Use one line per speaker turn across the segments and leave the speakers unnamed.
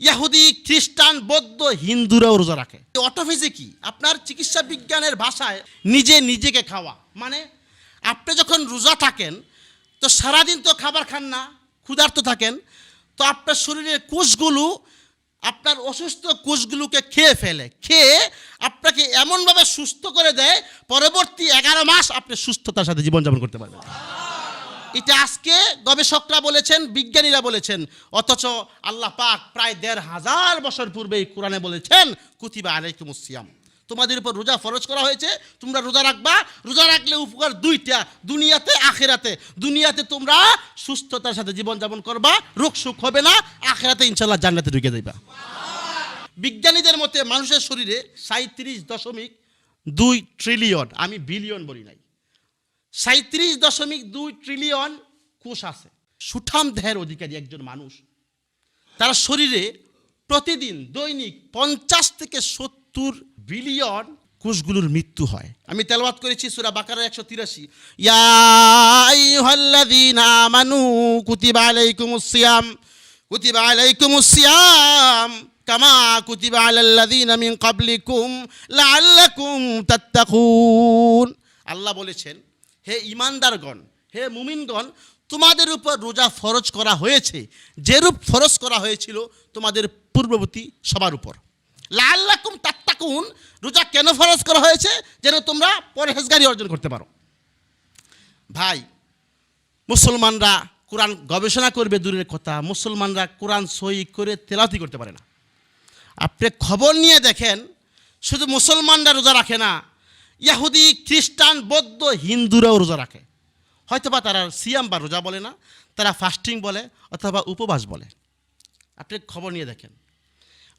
ইয়াহুদি খ্রিস্টান, বৌদ্ধ, হিন্দুরাও রোজা রাখে। অটোফেজে কি? আপনার চিকিৎসা বিজ্ঞানের ভাষায় নিজে নিজেকে খাওয়া। মানে আপনি যখন রোজা থাকেন, তো সারাদিন তো খাবার খান না, ক্ষুধার্ত থাকেন, তো আপনার শরীরের কোষগুলো, আপনার অসুস্থ কোষগুলোকে খেয়ে ফেলে। খেয়ে আপনাকে এমনভাবে সুস্থ করে দেয়, পরবর্তী এগারো মাস আপনি সুস্থতার সাথে জীবনযাপন করতে পারবেন। এটা আজকে গবেষকরা বলেছেন, বিজ্ঞানীরা বলেছেন, অথচ আল্লাহ পাক প্রায় দেড় হাজার বছর পূর্বে এই কোরআনে বলেছেন, কুতিবা আলাইকুম সিয়াম। তোমাদের উপর রোজা ফরজ করা হয়েছে, তোমরা রোজা রাখবা, রোজা রাখলে উপকার দুইটা, দুনিয়াতে, আখেরাতে। দুনিয়াতে তোমরা সুস্থতার সাথে জীবনযাপন করবা, রোগ সুখ হবে না, আখেরাতে ইনশাল্লাহ জান্নাতে ঢুকে যাইবা। বিজ্ঞানীদের মতে মানুষের শরীরে সাঁত্রিশ দশমিক দুই ট্রিলিয়ন আমি বিলিয়ন বলি নাই। সাঁত্রিশ দশমিক দুই ট্রিলিয়ন কোষ আছে। সুঠাম দেহের অধিকারী একজন মানুষ। তার শরীরে প্রতিদিন দৈনিক পঞ্চাশ থেকে সত্তর বিলিয়ন কোষগুলোর মৃত্যু হয়। আমি তেলবাদ করেছি সুরা বাকারা একশো তিরাশি। মানু কুতিবা আলাইকুমুস সিয়াম, কুতিবা আলাইকুমুস সিয়াম কামা কুতিবা আলাল্লাযীনা মিন ক্বাবলিকুম লাআল্লাকুম তাত্তাকুন আল্লাহ বলেছেন হে ইমানদারগণ, হে মুমিনগণ, তোমাদের উপর রোজা ফরজ করা হয়েছে। যেরূপ ফরজ করা হয়েছিল তোমাদের পূর্ববর্তী সবার উপর। লাল্লাকুম তাত্তাকুন, রোজা কেন ফরজ করা হয়েছে? যেন তোমরা পরহেজগারি অর্জন করতে পারো। ভাই, মুসলমানরা কোরআন গবেষণা করবে দূরের কথা, মুসলমানরা কোরআন সই করে তেলাতি করতে পারে না। আপনি খবর নিয়ে দেখেন, শুধু মুসলমানরা রোজা রাখে না ইয়াহুদি খ্রিস্টান, বৌদ্ধ, হিন্দুরাও রোজা রাখে। হয়তোবা তারা সিয়াম বা রোজা বলে না, তারা ফাস্টিং বলে অথবা উপবাস বলে। আপনি খবর নিয়ে দেখেন।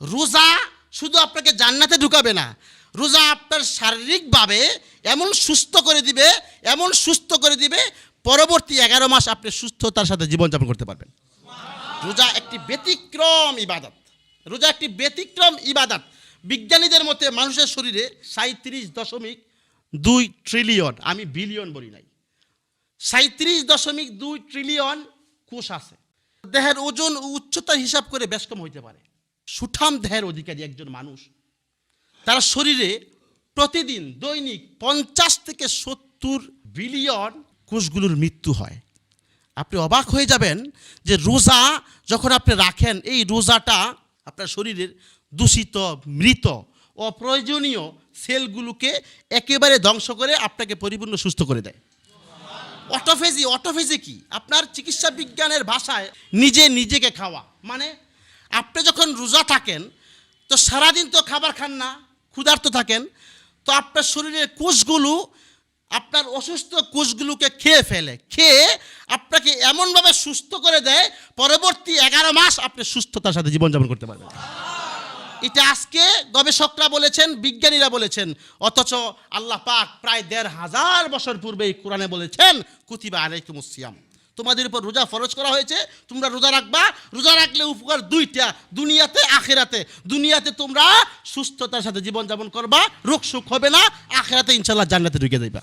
রোজা শুধু আপনাকে জান্নাতে ঢুকাবে না, রোজা আপনার শারীরিকভাবে এমন সুস্থ করে দিবে, এমন সুস্থ করে দিবে, পরবর্তী এগারো মাস আপনি সুস্থতার সাথে জীবনযাপন করতে পারবেন। রোজা একটি ব্যতিক্রম ইবাদত। রোজা একটি ব্যতিক্রম ইবাদত। বিজ্ঞানীদের মতে মানুষের শরীরে সাঁত্রিশ দশমিক দুই ট্রিলিয়ন আমি বিলিয়ন বলি নাই। সাঁত্রিশ দশমিক দুই ট্রিলিয়ন কোষ আছে। দেহের ওজন ও হিসাব করে বেশ কম হইতে পারে। সুঠাম দেহের অধিকারী একজন মানুষ। তার শরীরে প্রতিদিন দৈনিক পঞ্চাশ থেকে সত্তর বিলিয়ন কোষগুলোর মৃত্যু হয়। আপনি অবাক হয়ে যাবেন যে রোজা যখন আপনি রাখেন, এই রোজাটা আপনার শরীরের দূষিত, মৃত অপ্রয়োজনীয় সেলগুলোকে একেবারে ধ্বংস করে আপনাকে পরিপূর্ণ সুস্থ করে দেয়। অটোফেজি অটোফেজি কি? আপনার চিকিৎসা বিজ্ঞানের ভাষায় নিজে নিজেকে খাওয়া। মানে আপনি যখন রোজা থাকেন, তো সারাদিন তো খাবার খান না, ক্ষুধার্ত থাকেন, তো আপনার শরীরের কোষগুলো আপনার অসুস্থ কোষগুলোকে খেয়ে ফেলে। খেয়ে আপনাকে এমনভাবে সুস্থ করে দেয়, পরবর্তী এগারো মাস আপনি সুস্থতার সাথে জীবনযাপন করতে পারবেন। এটা আজকে গবেষকরা বলেছেন, বিজ্ঞানীরা বলেছেন, অথচ আল্লাহ পাক প্রায় দেড় হাজার বছর পূর্বে এই কোরআনে বলেছেন, কুতিবা আলাইকুম সিয়াম। তোমাদের উপর রোজা ফরজ করা হয়েছে, তোমরা রোজা রাখবা, রোজা রাখলে উপকার দুইটা, দুনিয়াতে, আখেরাতে। দুনিয়াতে তোমরা সুস্থতার সাথে জীবনযাপন করবা, রোগ সুখ হবে না, আখেরাতে ইনশাল্লাহ জান্নাতে ঢুকে যাইবা।